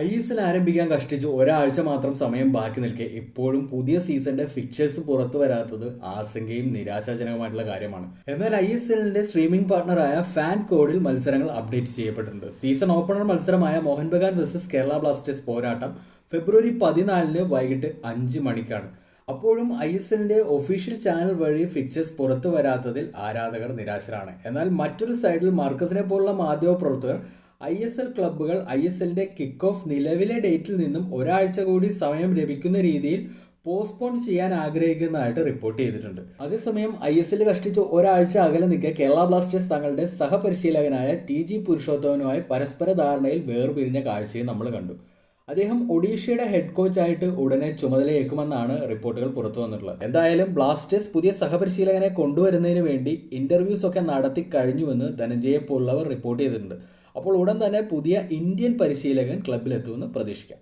I S L ആരംഭിക്കാൻ കഷ്ടിച്ച് ഒരാഴ്ച മാത്രം സമയം ബാക്കി നിൽക്കെ. ഇപ്പോഴും പുതിയ സീസണിന്റെ ഫിക്ചേഴ്സ് പുറത്തു വരാത്തത് ആശങ്കയും നിരാശാജനകമായിട്ടുള്ള കാര്യമാണ്. എന്നാൽ ഐ എസ് എല്ലിന്റെ സ്ട്രീമിംഗ് പാർട്ണറായ ഫാൻ കോഡിൽ മത്സരങ്ങൾ അപ്ഡേറ്റ് ചെയ്യപ്പെട്ടിട്ടുണ്ട്. സീസൺ ഓപ്പണർ മത്സരമായ മോഹൻ ബഗാൻ വേഴ്സസ് കേരള ബ്ലാസ്റ്റേഴ്സ് പോരാട്ടം ഫെബ്രുവരി പതിനാലിന് വൈകിട്ട് അഞ്ച് മണിക്കാണ്. അപ്പോഴും ഐ എസ് എല്ലിന്റെ ഒഫീഷ്യൽ ചാനൽ വഴി ഫിക്ചേഴ്സ് പുറത്തു വരാത്തതിൽ ആരാധകർ നിരാശരാണ്. എന്നാൽ മറ്റൊരു സൈഡിൽ മാർക്കസിനെ പോലുള്ള മാധ്യമ പ്രവർത്തകർ ഐ എസ് എൽ ക്ലബ്ബുകൾ ഐ എസ് എല്ലിന്റെ കിക്ക് ഓഫ് നിലവിലെ ഡേറ്റിൽ നിന്നും ഒരാഴ്ച കൂടി സമയം ലഭിക്കുന്ന രീതിയിൽ പോസ്റ്റ്പോൺ ചെയ്യാൻ ആഗ്രഹിക്കുന്നതായിട്ട് റിപ്പോർട്ട് ചെയ്തിട്ടുണ്ട്. അതേസമയം ഐ എസ് എൽ കഷ്ടിച്ച് ഒരാഴ്ച അകലെ നിൽക്കെ കേരള ബ്ലാസ്റ്റേഴ്സ് തങ്ങളുടെ സഹപരിശീലകനായ ടി ജി പുരുഷോത്തമനുമായി പരസ്പര ധാരണയിൽ വേർപിരിഞ്ഞ കാഴ്ചയും നമ്മൾ കണ്ടു. അദ്ദേഹം ഒഡീഷയുടെ ഹെഡ് കോച്ചായിട്ട് ഉടനെ ചുമതലയേക്കുമെന്നാണ് റിപ്പോർട്ടുകൾ പുറത്തു വന്നിട്ടുള്ളത്. എന്തായാലും ബ്ലാസ്റ്റേഴ്സ് പുതിയ സഹപരിശീലകനെ കൊണ്ടുവരുന്നതിന് വേണ്ടി ഇന്റർവ്യൂസ് ഒക്കെ നടത്തി കഴിഞ്ഞുവെന്ന് ധനഞ്ജയെ പോലുള്ളവർ റിപ്പോർട്ട് ചെയ്തിട്ടുണ്ട്. അപ്പോൾ ഉടൻ തന്നെ പുതിയ ഇന്ത്യൻ പരിശീലകൻ ക്ലബിലെത്തുമെന്ന് പ്രതീക്ഷിക്കാം.